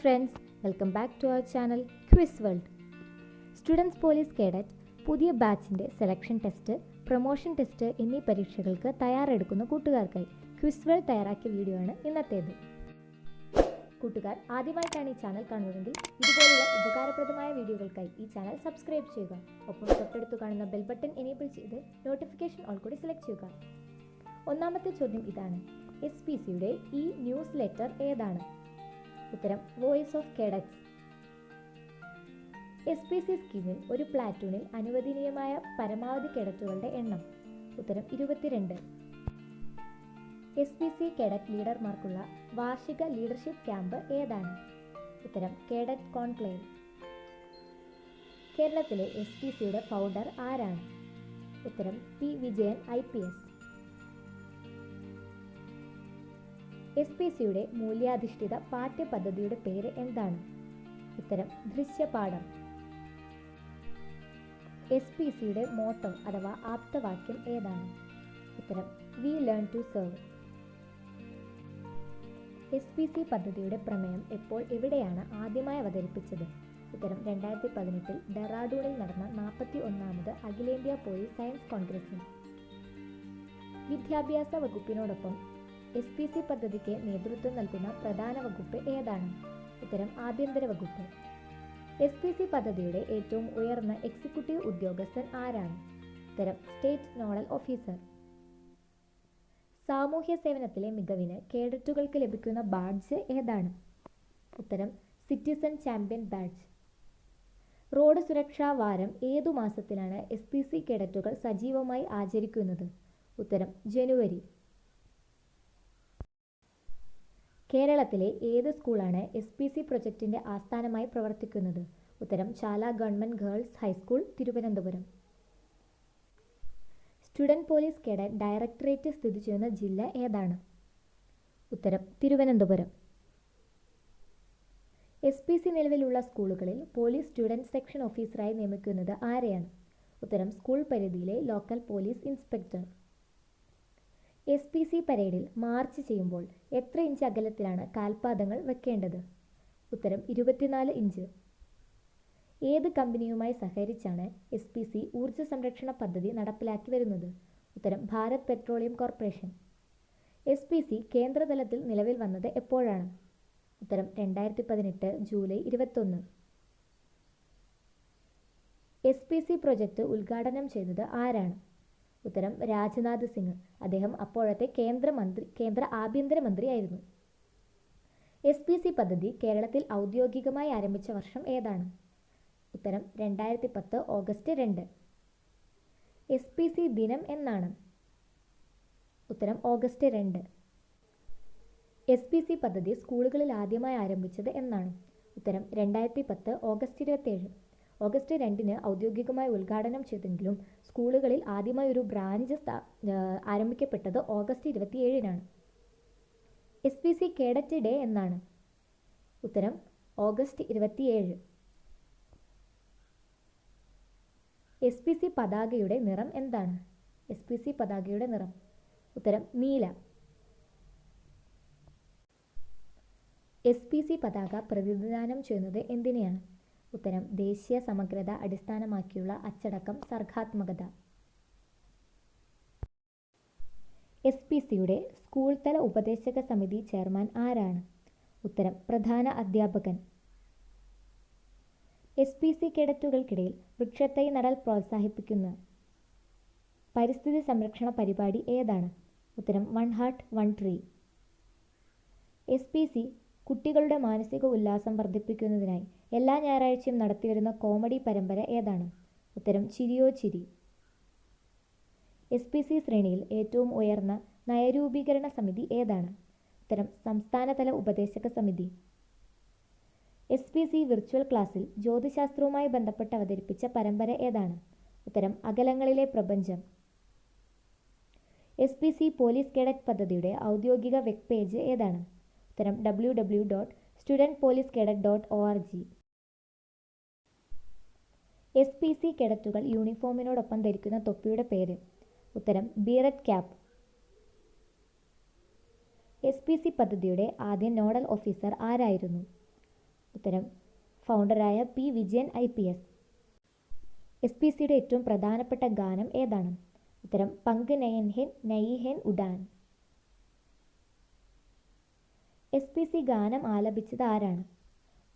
Friends welcome back to our channel Quiz World students police cadet പുതിയ ബാച്ചിന്റെ selection test promotion test എന്നീ പരീക്ഷകൾക്ക് തയ്യാറെടുക്കുന്ന കൂട്ടുകാർക്കായി ക്വിസ് വേൾഡ് തയ്യാറാക്കിയ വീഡിയോ ആണ് ഇന്നത്തേത്. കൂട്ടുകാർ ആദ്യമായിട്ടാണ് ഈ ചാനൽ കാണുന്നതെങ്കിൽ ഇതുപോലുള്ള ഉപകാരപ്രദമായ വീഡിയോകൾക്കായി ഈ ചാനൽ സബ്സ്ക്രൈബ് ചെയ്യുക. ഒപ്പം തൊട്ടടുത്ത് കാണുന്ന ബെൽ ബട്ടൺ എനേബിൾ ചെയ്ത് നോട്ടിഫിക്കേഷൻ ഓൾ കൂടി സെലക്ട് ചെയ്യുക. ഒന്നാമത്തെ ചോദ്യം ഇതാണ്. എസ് പി സിയുടെ ഈ ന്യൂസ് ലെറ്റർ ഏതാണ്? ഉത്തരം voice of cadets S P C സ്കീമിൽ ഒരു പ്ലാറ്റൂണിൽ അനുവദനീയമായ പരമാവധി കേഡറ്റുകളുടെ എണ്ണം. ഉത്തരം ഇരുപത്തിരണ്ട്. എസ് പി സി കേഡറ്റ് ലീഡർമാർക്കുള്ള വാർഷിക ലീഡർഷിപ്പ് ക്യാമ്പ് ഏതാണ്? ഉത്തരം കേഡറ്റ് കോൺക്ലേവ് കേരളത്തിലെ എസ് പി സിയുടെ ഫൗണ്ടർ ആരാണ്? ഉത്തരം P Vijayan I P S S P സിയുടെ മൂല്യാധിഷ്ഠിത പാഠ്യപദ്ധതിയുടെ പേര് എന്താണ്? ഉത്തരം ദൃശ്യപാഠം. എസ് പി സിയുടെ മോട്ടോ അഥവാ ആപ്തവാക്യം ഏതാണ്? ഉത്തരം we learn to serve. S P C പദ്ധതിയുടെ പ്രമേയം എപ്പോൾ എവിടെയാണ് ആദ്യമായി അവതരിപ്പിച്ചത്? ഉത്തരം രണ്ടായിരത്തി പതിനെട്ടിൽ ഡെറാഡൂണിൽ നടന്ന നാൽപ്പത്തി ഒന്നാമത് അഖിലേന്ത്യാ പോലീസ് സയൻസ് കോൺഗ്രസിൽ വിദ്യാഭ്യാസ വകുപ്പിനോടൊപ്പം എസ് പി സി പദ്ധതിക്ക് നേതൃത്വം നൽകുന്ന പ്രധാന വകുപ്പ് ഏതാണ്? ഉത്തരം ആഭ്യന്തര വകുപ്പ്. എസ് പി സി പദ്ധതിയുടെ ഏറ്റവും ഉയർന്ന എക്സിക്യൂട്ടീവ് ഉദ്യോഗസ്ഥൻ ആരാണ്? ഉത്തരം സ്റ്റേറ്റ് നോഡൽ ഓഫീസർ. സാമൂഹ്യ സേവനത്തിലെ മികവിന് കേഡറ്റുകൾക്ക് ലഭിക്കുന്ന ബാഡ്ജ് ഏതാണ്? ഉത്തരം സിറ്റിസൺ ചാമ്പ്യൻ ബാഡ്ജ് റോഡ് സുരക്ഷാ വാരം ഏതു മാസത്തിലാണ് എസ് പി സി കേഡറ്റുകൾ സജീവമായി ആചരിക്കുന്നത്? ഉത്തരം ജനുവരി. കേരളത്തിലെ ഏത് സ്കൂളാണ് എസ് പി സി പ്രൊജക്ടിന്റെ ആസ്ഥാനമായി പ്രവർത്തിക്കുന്നത്? ഉത്തരം Chala government girls high school Thiruvananthapuram. Student police cadet directorate സ്ഥിതി ചെയ്യുന്ന ജില്ല ഏതാണ്? ഉത്തരം തിരുവനന്തപുരം. എസ് പി സി നിലവിലുള്ള സ്കൂളുകളിൽ പോലീസ് സ്റ്റുഡന്റ് സെക്ഷൻ ഓഫീസറായി നിയമിക്കുന്നത് ആരെയാണ്? ഉത്തരം സ്കൂൾ പരിധിയിലെ local police inspector. S P C പരേഡിൽ മാർച്ച് ചെയ്യുമ്പോൾ എത്ര ഇഞ്ച് അകലത്തിലാണ് കാൽപാദങ്ങൾ വെക്കേണ്ടത്? ഉത്തരം ഇരുപത്തിനാല് ഇഞ്ച് ഏത് കമ്പനിയുമായി സഹകരിച്ചാണ് എസ് പി സി ഊർജ സംരക്ഷണ പദ്ധതി നടപ്പിലാക്കി വരുന്നത്? ഉത്തരം Bharat petroleum corporation. S P C കേന്ദ്രതലത്തിൽ നിലവിൽ വന്നത് എപ്പോഴാണ്? ഉത്തരം രണ്ടായിരത്തി പതിനെട്ട് ജൂലൈ ഇരുപത്തൊന്ന്. എസ് പി സി പ്രൊജക്ട് ഉദ്ഘാടനം ചെയ്തത് ആരാണ്? ഉത്തരം രാജ്നാഥ് സിംഗ്. അദ്ദേഹം അപ്പോഴത്തെ കേന്ദ്രമന്ത്രി കേന്ദ്ര ആഭ്യന്തരമന്ത്രിയായിരുന്നു. എസ് പി സി പദ്ധതി കേരളത്തിൽ ഔദ്യോഗികമായി ആരംഭിച്ച വർഷം ഏതാണ്? ഉത്തരം രണ്ടായിരത്തി പത്ത് ഓഗസ്റ്റ് രണ്ട്. എസ് പി സി ദിനം എന്നാണ്. ഉത്തരം ഓഗസ്റ്റ് രണ്ട്. എസ് പി സി പദ്ധതി സ്കൂളുകളിൽ ആദ്യമായി ആരംഭിച്ചത് എന്നാണ്. ഉത്തരം രണ്ടായിരത്തി പത്ത് ഓഗസ്റ്റ് ഇരുപത്തേഴ്. ഓഗസ്റ്റ് രണ്ടിന് ഔദ്യോഗികമായി ഉദ്ഘാടനം ചെയ്തെങ്കിലും സ്കൂളുകളിൽ ആദ്യമായി ഒരു ബ്രാഞ്ച് ആരംഭിക്കപ്പെട്ടത് August ഇരുപത്തിയേഴിനാണ്. S P C cadet day എന്നാണ്. ഉത്തരം ഓഗസ്റ്റ് ഇരുപത്തിയേഴ്. എസ് പി സി പതാകയുടെ നിറം എന്താണ്? എസ് പി സി പതാകയുടെ നിറം. ഉത്തരം നീല. എസ് പി സി പതാക പ്രതിനിധാനം ചെയ്യുന്നത് എന്തിനെയാണ്? ഉത്തരം ദേശീയ സമഗ്രത അടിസ്ഥാനമാക്കിയുള്ള അച്ചടക്കം സർഗാത്മകത. എസ് പി സിയുടെ സ്കൂൾ തല ഉപദേശക സമിതി ചെയർമാൻ ആരാണ്? ഉത്തരം പ്രധാന അധ്യാപകൻ. എസ് പി സി കേഡറ്റുകൾക്കിടയിൽ വൃക്ഷത്തൈ നടൽ പ്രോത്സാഹിപ്പിക്കുന്ന. പരിസ്ഥിതി സംരക്ഷണ പരിപാടി ഏതാണ്? ഉത്തരം one heart one tree. S P C കുട്ടികളുടെ മാനസിക ഉല്ലാസം വർദ്ധിപ്പിക്കുന്നതിനായി എല്ലാ ഞായറാഴ്ചയും നടത്തിവരുന്ന കോമഡി പരമ്പര ഏതാണ്? ഉത്തരം ചിരിയോ ചിരി. എസ് പി സി ശ്രേണിയിൽ ഏറ്റവും ഉയർന്ന നയരൂപീകരണ സമിതി ഏതാണ്? ഉത്തരം സംസ്ഥാനതല ഉപദേശക സമിതി. എസ് പി സി വിർച്വൽ ക്ലാസ്സിൽ ജ്യോതിശാസ്ത്രവുമായി ബന്ധപ്പെട്ട് അവതരിപ്പിച്ച പരമ്പര ഏതാണ്? ഉത്തരം അകലങ്ങളിലെ പ്രപഞ്ചം. S P C police cadet പദ്ധതിയുടെ ഔദ്യോഗിക വെബ് പേജ് ഏതാണ്? ഉത്തരം W W dot student police cadet dot O R G S P C കേഡറ്റുകൾ യൂണിഫോമിനോടൊപ്പം ധരിക്കുന്ന തൊപ്പിയുടെ പേര്. ഉത്തരം beret cap S P C പദ്ധതിയുടെ ആദ്യ നോഡൽ ഓഫീസർ ആരായിരുന്നു? ഉത്തരം ഫൗണ്ടറായ P Vijayan I P S. S P സിയുടെ ഏറ്റവും പ്രധാനപ്പെട്ട ഗാനം ഏതാണ്? ഉത്തരം പങ്ക് നയൻ ഹെൻ നയി ഹെൻ ഉഡാൻ. എസ് പി സി ഗാനം ആലപിച്ചത് ആരാണ്?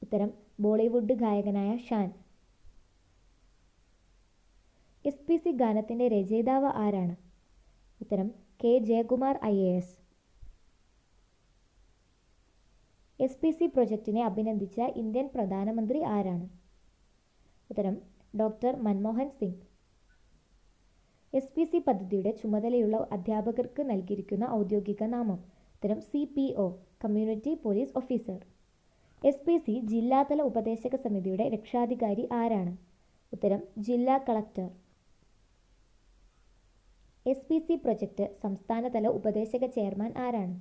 ഉത്തരം ബോളിവുഡ് ഗായകനായ ഷാൻ എസ് പി സി ഗാനത്തിന്റെ രചയിതാവ് ആരാണ്? ഉത്തരം K. Jayakumar I A S. S P C പ്രൊജക്റ്റിനെ അഭിനന്ദിച്ച ഇന്ത്യൻ പ്രധാനമന്ത്രി ആരാണ്? ഉത്തരം doctor Manmohan Singh. S P C പദ്ധതിയുടെ ചുമതലയുള്ള അധ്യാപകർക്ക് നൽകിയിരിക്കുന്ന ഔദ്യോഗിക നാമം. ഉത്തരം C P O community police officer. S P C ജില്ലാതല ഉപദേശക സമിതിയുടെ രക്ഷാധികാരി ആരാണ്? ഉത്തരം ജില്ലാ collector. S P C project സംസ്ഥാനതല ഉപദേശക ചെയർമാൻ ആരാണ്?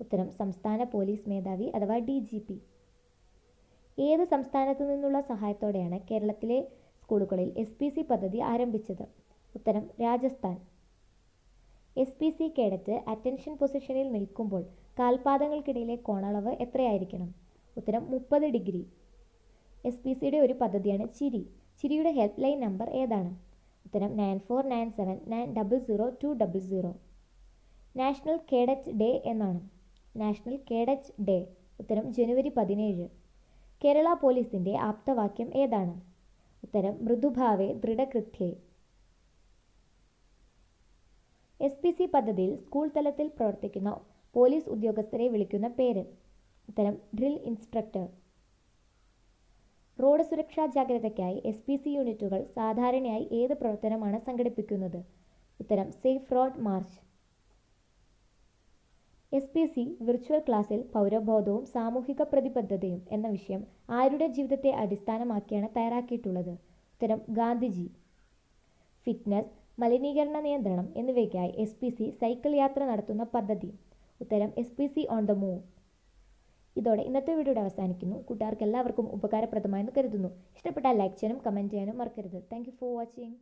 ഉത്തരം സംസ്ഥാന പോലീസ് മേധാവി അഥവാ ഡി ജി പി. ഏത് സംസ്ഥാനത്തു നിന്നുള്ള സഹായത്തോടെയാണ് കേരളത്തിലെ സ്കൂളുകളിൽ എസ് പി സി പദ്ധതി ആരംഭിച്ചത്? ഉത്തരം Rajasthan. S P C cadet attention പൊസിഷനിൽ നിൽക്കുമ്പോൾ കാൽപാദങ്ങൾക്കിടയിലെ കോണളവ് എത്രയായിരിക്കണം? ഉത്തരം മുപ്പത് ഡിഗ്രി. എസ് പി സിയുടെ ഒരു പദ്ധതിയാണ് ചിരി. ചിരിയുടെ ഹെൽപ്പ് ലൈൻ നമ്പർ ഏതാണ്? ഉത്തരം nine four nine seven nine double zero two double zero national cadet day എന്നാണ്. നാഷണൽ കേഡറ്റ് ഡേ ഉത്തരം ജനുവരി പതിനേഴ്. കേരള പോലീസിന്റെ ആപ്തവാക്യം ഏതാണ്? ഉത്തരം മൃദുഭാവേ ദൃഢകൃത്യേ. എസ് പി സി പദ്ധതിയിൽ സ്കൂൾ തലത്തിൽ പ്രവർത്തിക്കുന്ന പോലീസ് ഉദ്യോഗസ്ഥരെ വിളിക്കുന്ന പേര്. ഉത്തരം ഡ്രിൽ ഇൻസ്ട്രക്ടർ റോഡ് സുരക്ഷാ ജാഗ്രതയ്ക്കായി എസ് പി സി യൂണിറ്റുകൾ സാധാരണയായി ഏത് പ്രവർത്തനമാണ് സംഘടിപ്പിക്കുന്നത്? ഉത്തരം safe road march. S P C virtual ക്ലാസ്സിൽ പൗരബോധവും സാമൂഹിക പ്രതിബദ്ധതയും എന്ന വിഷയം ആരുടെ ജീവിതത്തെ അടിസ്ഥാനമാക്കിയാണ് തയ്യാറാക്കിയിട്ടുള്ളത്? ഉത്തരം ഗാന്ധിജി. ഫിറ്റ്നസ് മലിനീകരണ നിയന്ത്രണം എന്നിവയ്ക്കായി എസ് സൈക്കിൾ യാത്ര നടത്തുന്ന പദ്ധതി. ഉത്തരം എസ് ഓൺ ദ മൂവ് ഇതോടെ ഇന്നത്തെ വീഡിയോ അവസാനിക്കുന്നു. കൂട്ടുകാർക്ക് എല്ലാവർക്കും ഉപകാരപ്രദമായെന്ന് കരുതുന്നു. ഇഷ്ടപ്പെട്ടാൽ ലൈക്ക് ചെയ്യാനും കമന്റ് ചെയ്യാനും മറക്കരുത്. Thank for watching